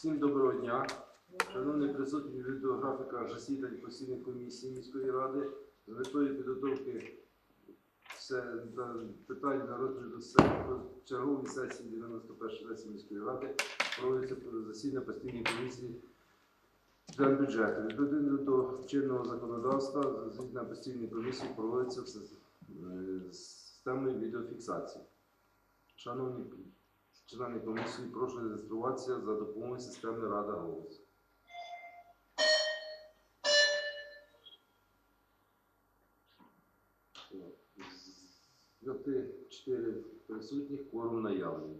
Всім доброго дня. Шановні присутні відеографіка засідань постійної комісії міської ради з метою підготовки та питань на розгляду чергової сесії 91 сесії міської ради проводиться засідання постійної комісії бюджету. Відповідно до чинного законодавства, засідання постійної комісії проводиться е, з системою відеофіксації. Шановні члени комісії, прошу реєструватися за допомогою системи Рада голос. Чотири присутніх кворум наявний.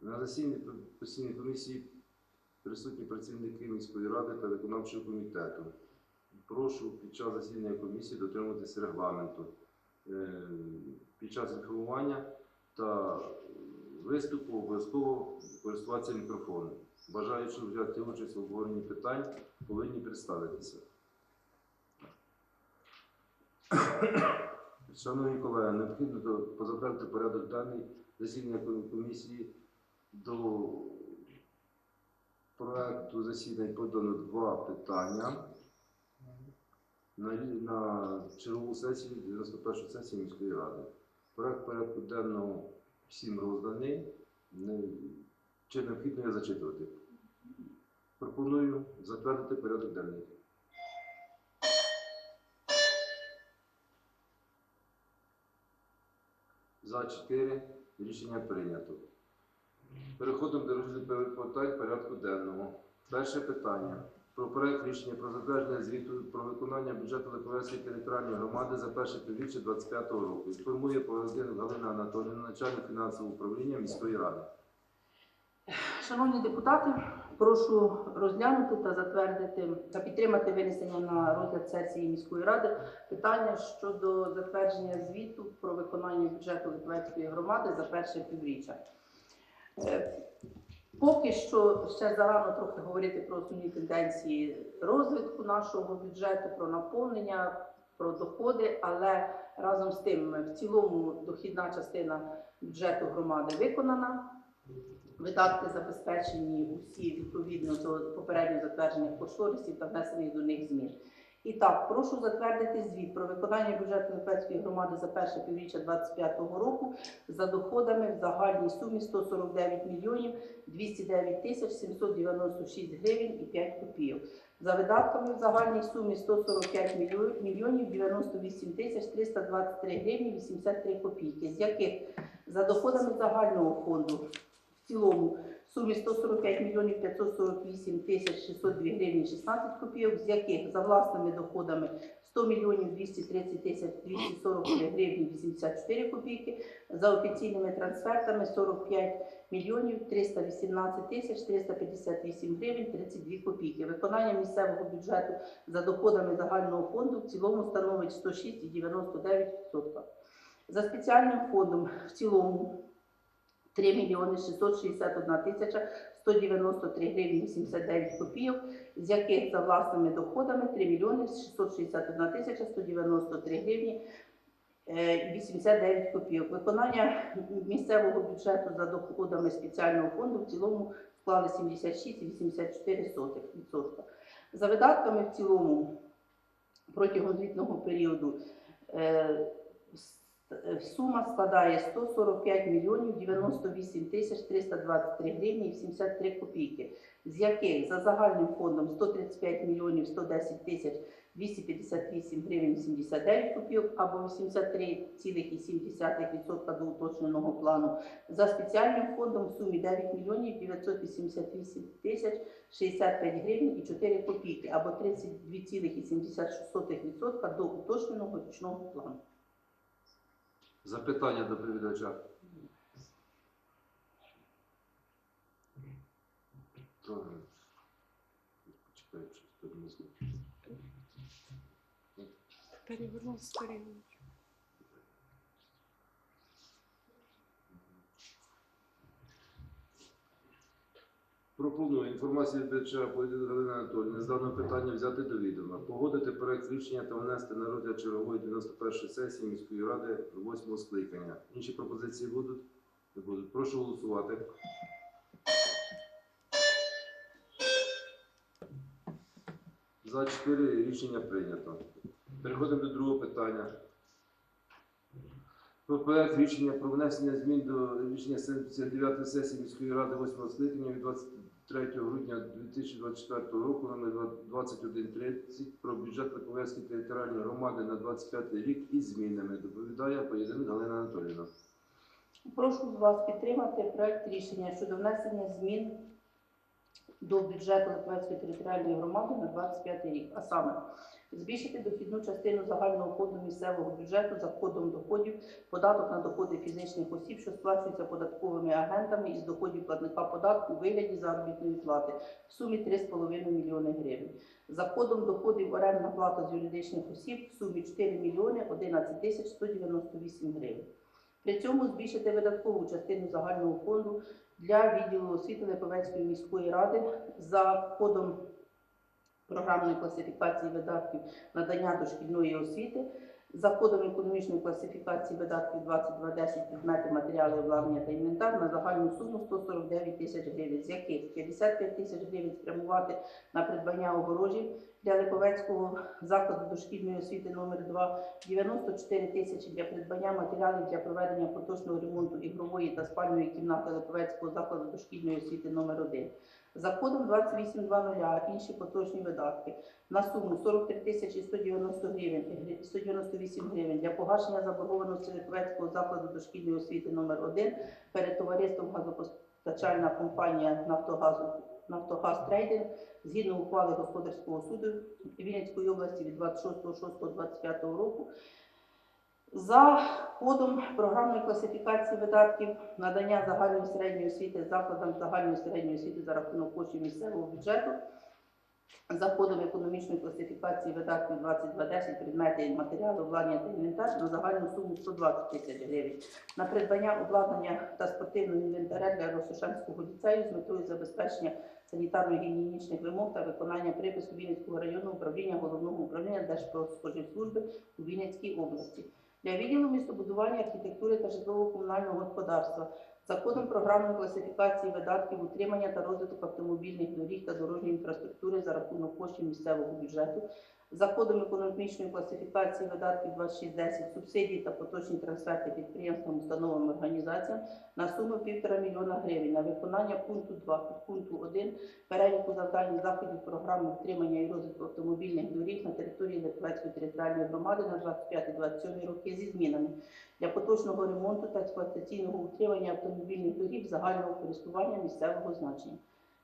На засіданні постійної комісії присутні працівники міської ради та виконавчого комітету. Прошу під час засідання комісії дотримуватися регламенту. Е, Під час інформування та виступу обов'язково користуватися мікрофоном. Бажаючи взяти участь в обговоренні питань, повинні представитися. Шановні колеги, необхідно позатвердити порядок денний засідання комісії до проекту засідань подано два питання на, на чергову сесію 91 сесії міської ради. Проект порядку денного всім розданий. Чи необхідно я зачитувати? Пропоную затвердити порядок денний. За 4 рішення прийнято. Переходимо до розгляду питань порядку денного. Перше питання. Про проект рішення про затвердження звіту про виконання бюджету Липовецької територіальної громади за перше півріччя 2025 року. Інформує Павлодин Галина Анатолійовна, начальник фінансового управління міської ради. Шановні депутати, прошу розглянути та затвердити та підтримати винесення на розгляд сесії міської ради питання щодо затвердження звіту про виконання бюджету Литвецької громади за перше півріччя. Поки що ще зарано трохи говорити про основні тенденції розвитку нашого бюджету, про наповнення, про доходи, але разом з тим в цілому дохідна частина бюджету громади виконана. Видатки забезпечені усі відповідно до попередньо затверджених кошторисів та внесених до них змін. І так, прошу затвердити звіт про виконання бюджету Липецької громади за перше півріччя 2025 року за доходами в загальній сумі 149 мільйонів 209 тисяч 796 гривень і 5 копійок. За видатками в загальній сумі 145 мільйо- мільйонів 98 тисяч 323 гривні 83 копійки, з яких за доходами загального фонду в цілому сумі 145 мільйонів 548 тисяч 602 гривні 16 копійок, з яких за власними доходами 100 мільйонів 230 тисяч 243 гривні 84 копійки, за офіційними трансфертами 45 мільйонів 318 тисяч 358 гривень 32 копійки. Виконання місцевого бюджету за доходами загального фонду в цілому становить 106,99%. За спеціальним фондом в цілому 3 мільйони 661 тисяча 193 гривні 79 копійок, з яких за власними доходами 3 мільйони 661 тисяча 193 гривні е, 89 копійок. Виконання місцевого бюджету за доходами спеціального фонду в цілому склали 76,84%. За видатками в цілому протягом звітного періоду е, Е, Сума складає 145 мільйонів 98 тисяч 323 гривні і 73 копійки, з яких за загальним фондом 135 мільйонів 110 тисяч 258 гривень 79 копійок або 83,7% до уточненого плану. За спеціальним фондом в сумі 9 мільйонів 988 тисяч 65 гривень і 4 копійки або 32,76% до уточненого річного плану. Запитання до доповідача. Перевернув сторінку. Пропоную інформацію дитяча Галина Анатольовна з даного питання взяти до відома, погодити проект рішення та внести на розгляд чергової 91-ї сесії міської ради 8 скликання. Інші пропозиції будуть? Не будуть. Прошу голосувати. За 4 рішення прийнято. Переходимо до другого питання. Про проект рішення про внесення змін до рішення 79 сесії міської ради 8 скликання від 20. 23 грудня 2024 року номер 2130 про бюджет Липовецької територіальної громади на 25 рік із змінами. Доповідає Поєдинок Галина Анатоліна. Прошу вас підтримати проект рішення щодо внесення змін до бюджету Липовецької територіальної громади на 25 рік, а саме збільшити дохідну частину загального фонду місцевого бюджету за кодом доходів податок на доходи фізичних осіб, що сплачуються податковими агентами із доходів платника податку у вигляді заробітної плати в сумі 3,5 мільйони гривень. За кодом доходів орендна плата з юридичних осіб в сумі 4 мільйони 11 тисяч 198 гривень. При цьому збільшити видаткову частину загального фонду для відділу освіти Липовецької міської ради за кодом програмної класифікації видатків надання дошкільної освіти, за кодом економічної класифікації видатків 2210 предмети, матеріали, обладнання та інвентар на загальну суму 149 тисяч гривень, з яких 55 тисяч гривень спрямувати на придбання огорожів для Липовецького закладу дошкільної освіти номер 2 94 тисячі для придбання матеріалів для проведення поточного ремонту ігрової та спальної кімнати Липовецького закладу дошкільної освіти номер 1 За кодом 2820 інші поточні видатки. На суму 43 тисячі 190 гривень, 198 гривень для погашення заборгованості Липовецького закладу дошкільної освіти номер 1 перед товариством газопостачальна компанія Нафтогазу Нафтогаз Трейдинг згідно ухвали господарського суду Вінницької області від 26.06.25 року за кодом програмної класифікації видатків надання загальної середньої освіти закладам загальної середньої освіти за рахунок коштів місцевого бюджету. За кодом економічної класифікації видатків 2210 предмети, матеріали, обладнання та інвентар на загальну суму 120 тисяч гривень на придбання обладнання та спортивного інвентаря для Росошанського ліцею з метою забезпечення санітарно-гігієнічних вимог та виконання припису Вінницького районного управління головного управління Держпродспоживслужби у Вінницькій області для відділу містобудування, архітектури та житлово-комунального господарства. За кодом програмної класифікації видатків утримання та розвиток автомобільних доріг та дорожньої інфраструктури за рахунок коштів місцевого бюджету, за кодом економічної класифікації видатків 2610 субсидії та поточні трансферти підприємствам, установам, організаціям на суму 1,5 мільйона гривень на виконання пункту 2 пункту 1 переліку завдань заходів програми утримання і розвитку автомобільних доріг на території Литвецької територіальної громади на 25-27 роки зі змінами для поточного ремонту та експлуатаційного утримання автомобільних доріг загального користування місцевого значення.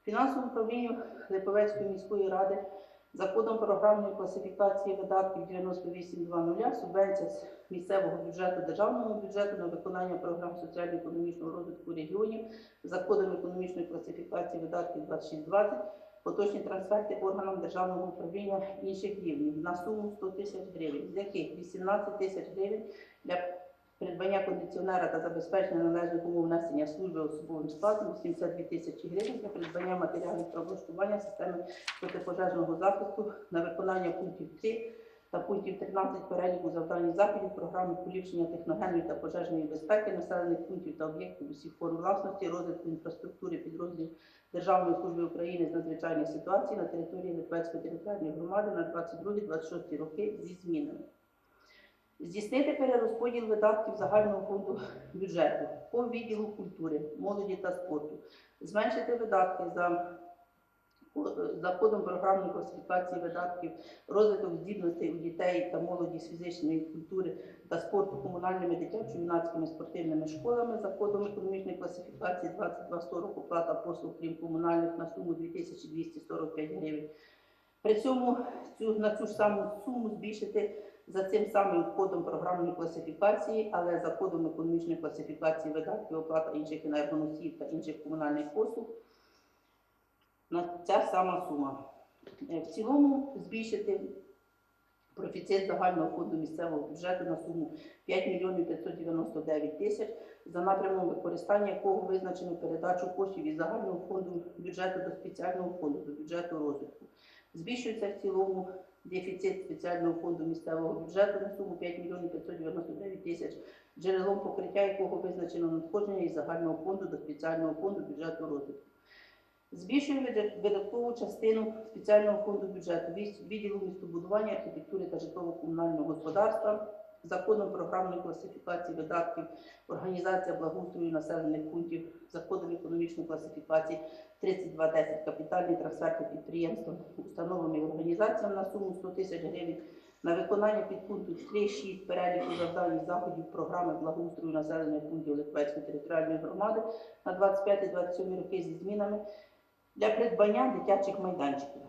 Фінансовому управлінню Липовецької міської ради за кодом програмної класифікації видатків 9820 субвенція з місцевого бюджету державного бюджету на виконання програм соціально-економічного розвитку регіонів за кодом економічної класифікації видатків 2620 поточні трансферти органам державного управління інших рівнів на суму 100 тисяч гривень, з яких 18 тисяч гривень для придбання кондиціонера та забезпечення належних умов несення служби особовим складом, 72 тисячі гривень для придбання матеріалів та облаштування системи протипожежного захисту на виконання пунктів 3 та пунктів 13 переліку завдань заходів програми поліпшення техногенної та пожежної безпеки населених пунктів та об'єктів усіх форм власності, розвитку інфраструктури підрозділів Державної служби України з надзвичайних ситуацій на території Литвецької територіальної громади на 22-26 роки зі змінами. Здійснити перерозподіл видатків загального фонду бюджету по відділу культури, молоді та спорту, зменшити видатки за, за кодом програмної класифікації видатків, розвиток здібностей у дітей та молоді з фізичної культури та спорту комунальними дитячо-юнацькими спортивними школами за кодом економічної класифікації 2240 оплата послуг крім комунальних на суму 2245 гривень. При цьому на цю ж саму суму збільшити за цим самим кодом програмної класифікації, але за кодом економічної класифікації видатків оплата інших енергоносіїв та інших комунальних послуг на ця сама сума. Е, В цілому збільшити профіцит загального фонду місцевого бюджету на суму 5 мільйонів 599 тисяч, за напрямом використання якого визначено передачу коштів із загального фонду бюджету до спеціального фонду, до бюджету розвитку. Збільшується в цілому дефіцит спеціального фонду місцевого бюджету на суму 5 мільйонів 599 тисяч, джерелом покриття якого визначено надходження із загального фонду до спеціального фонду бюджету розвитку. Збільшує видаткову частину спеціального фонду бюджету відділу містобудування, архітектури та житлово-комунального господарства законом програмної класифікації видатків, організація благоустрою населених пунктів, законом економічної класифікації 3210 капітальні трансферти підприємствам, і організаціям на суму 100 тисяч гривень на виконання підпункту 3.6 переліку завдань заходів програми благоустрою населених пунктів Литвецької територіальної громади на 25-27 роки зі змінами для придбання дитячих майданчиків.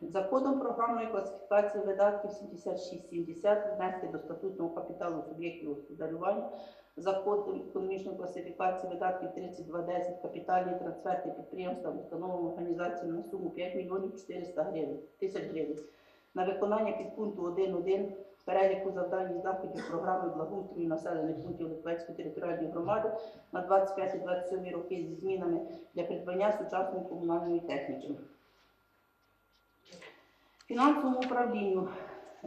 Законом програмної класифікації видатків 7670 внести до статутного капіталу суб'єктів господарювання Законом економічної класифікації видатків 3210 капітальні трансферти підприємствам, установам, організаціям на суму 5 мільйонів 400 гривень, тисяч гривень на виконання підпункту 1.1 переліку завдань і заходів програми благоустрою населених пунктів Литвецької територіальної громади на 25-27 роки зі змінами для придбання сучасної комунальної техніки. Фінансовому управлінню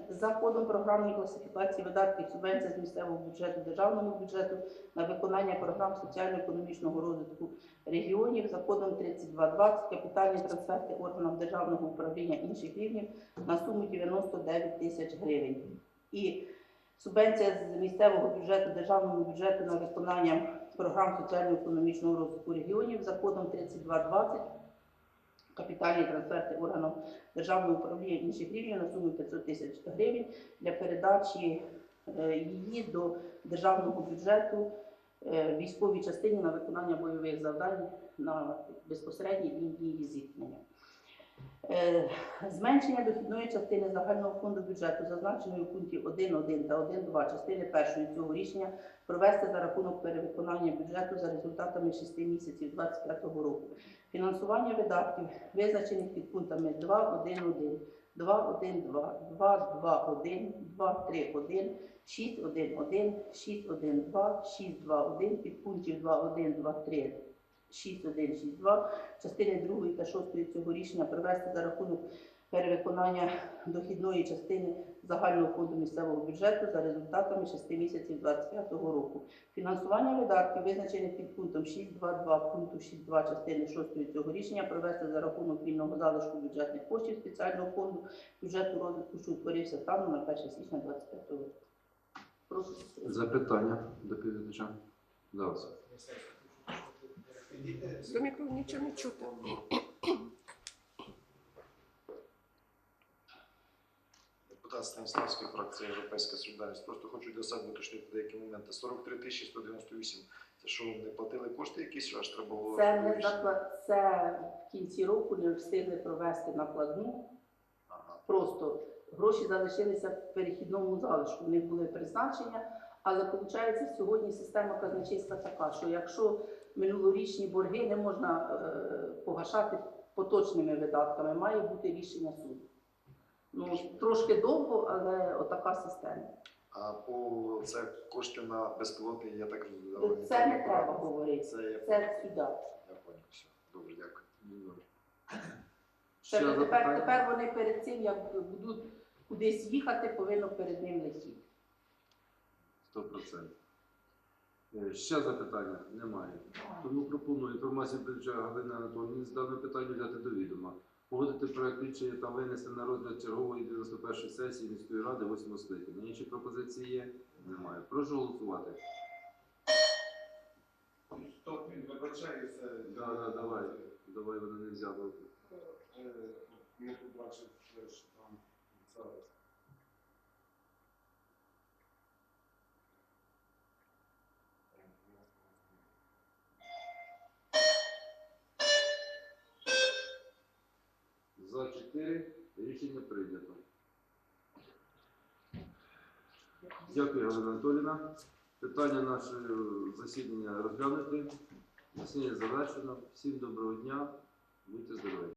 за кодом програмної класифікації видатків субвенція з місцевого бюджету державному бюджету на виконання програм соціально-економічного розвитку регіонів за кодом 3220 капітальні трансферти органам державного управління інших рівнів на суму 99 тисяч гривень. І субвенція з місцевого бюджету державному бюджету на виконання програм соціально-економічного розвитку регіонів за кодом 3220 капітальні трансферти органам державного управління інших рівнів на суму 500 тисяч гривень для передачі е, її до державного бюджету е, військовій частині на виконання бойових завдань на безпосередній лінії зіткнення. Е, Зменшення дохідної частини загального фонду бюджету, зазначеної у пункті 1.1 та 1.2 частини першої цього рішення, провести за рахунок перевиконання бюджету за результатами 6 місяців 2025 року. Фінансування видатків, визначених під пунктами 2.1.1, 2.1.2, 2.2.1, 2.3.1, 6.1.1, 6.1.2, 6.2.1, підпунктів 2.1, 2.3, 6.1.6.2, частини 2 та 6 цього рішення привести за рахунок перевиконання дохідної частини загального фонду місцевого бюджету за результатами 6 місяців 2025 року. Фінансування видатків, визначених під пунктом 6.2.2 пункту 6.2 частини 6 цього рішення, провести за рахунок вільного залишку бюджетних коштів спеціального фонду бюджету розвитку, що утворився станом на 1 січня 2025 року. Прошу. Запитання до доповідача. Зараз. До мікрофону нічого не чути. Депутат Станіславський, фракція Європейська Солідарність. Просто хочу для себе уточнити деякі моменти. 43 тисячі 198. Це що, не платили кошти якісь, аж треба було? Це не заклад, це в кінці року не встигли провести накладну. Ага. Просто гроші залишилися в перехідному залишку. В них були призначення, але виходить, сьогодні система казначейства така, що якщо минулорічні борги не можна е, погашати поточними видатками, має бути рішення суду. Ну, трошки довго, але отака система. А по це кошти на безпілотні, я так розумію. Це не треба говорити. Це я, Це сюди. я понял. Все. Добре, дякую. Це тепер, тепер вони перед цим, як будуть кудись їхати, повинно перед ним летіти. 100%. Е, Ще запитання? Немає. Тому пропоную інформацію передача Галини Анатоліївни з даного питання взяти до відома. Погодити проект рішення та винести на розгляд чергової 91 сесії міської ради 8 скликання. Інші пропозиції є? Немає. Прошу голосувати. Стоп, він вибачається. Да, да, давай. Давай вони не взяли. Е, Не побачив, 4 рішення прийнято. Дякую, Галина Анатоліна. Питання нашого засідання розглянути. Засідання завершено. Всім доброго дня. Будьте здорові.